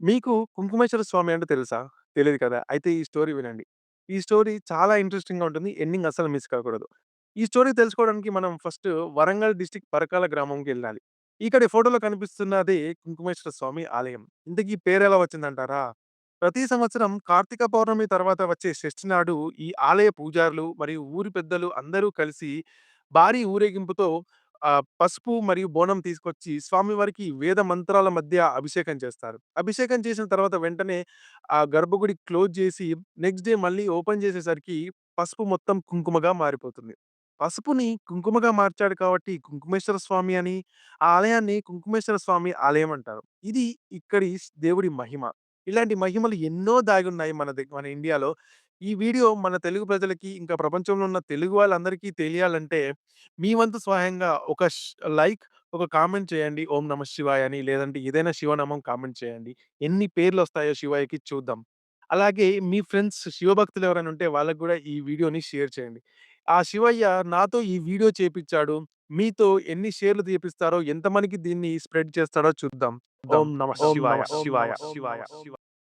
మీకు కుంకుమేశ్వర స్వామి అంటే తెలుసా? తెలీదు కదా! అయితే ఈ స్టోరీ వినండి. ఈ స్టోరీ చాలా ఇంట్రెస్టింగ్‌గా ఉంటుంది. ఎండింగ్ అస్సలు మిస్ కాకూడదు. ఈ స్టోరీ తెలుసుకోవడానికి మనం ఫస్ట్ వరంగల్ డిస్ట్రిక్ట్ పరకాల గ్రామంకెళ్ళాలి. ఇక్కడ ఫోటోలో కనిపిస్తున్నది కుంకుమేశ్వర స్వామి ఆలయం. ఇంతకీ పేరెలా వచ్చిందంటారా? ప్రతి సంవత్సరం కార్తీక పౌర్ణమి తర్వాత వచ్చే షష్ఠి నాడు ఈ ఆలయ పూజారులు మరియు ఊరి పెద్దలు అందరూ కలిసి భారీ ఊరేగింపుతో పసుపు మరియు బోనం తీసుకొచ్చి స్వామివారికి వేద మంత్రాల మధ్య అభిషేకం చేస్తారు. అభిషేకం చేసిన తర్వాత వెంటనే ఆ గర్భగుడి క్లోజ్ చేసి నెక్స్ట్ డే మళ్ళీ ఓపెన్ చేసేసరికి పసుపు మొత్తం కుంకుమగా మారిపోతుంది. పసుపుని కుంకుమగా మార్చాడు కాబట్టి కుంకుమేశ్వర స్వామి అని, ఆ ఆలయాన్ని కుంకుమేశ్వర స్వామి ఆలయం అంటారు. ఇది ఇక్కడి దేవుడి మహిమ. ఇలాంటి మహిమలు ఎన్నో దాగున్నాయి మన దగ్ మన ఇండియాలో. ఈ వీడియో మన తెలుగు ప్రజలకి, ఇంకా ప్రపంచంలో ఉన్న తెలుగు వాళ్ళందరికీ తెలియాలంటే, మీ వంతు సహాయంగా ఒక ష్ లైక్, ఒక కామెంట్ చేయండి. ఓం నమ శివాయ అని, లేదంటే ఏదైనా శివనామం కామెంట్ చేయండి. ఎన్ని పేర్లొస్తాయో శివయ్యకి చూద్దాం. అలాగే మీ ఫ్రెండ్స్ శివభక్తులు ఎవరైనా ఉంటే వాళ్ళకి గూడా ఈ వీడియోని షేర్ చేయండి. ఆ శివయ్య నాతో ఈ వీడియో చేపిచ్చాడు. మీతో ఎన్ని షేర్లు చేపిస్తారో, ఎంతమందికి దీన్ని స్ప్రెడ్ చేస్తాడో చూద్దాం. ఓం నమ ఓం శివాయ నమః శివాయ శివాయ. శివాయ శివాయ.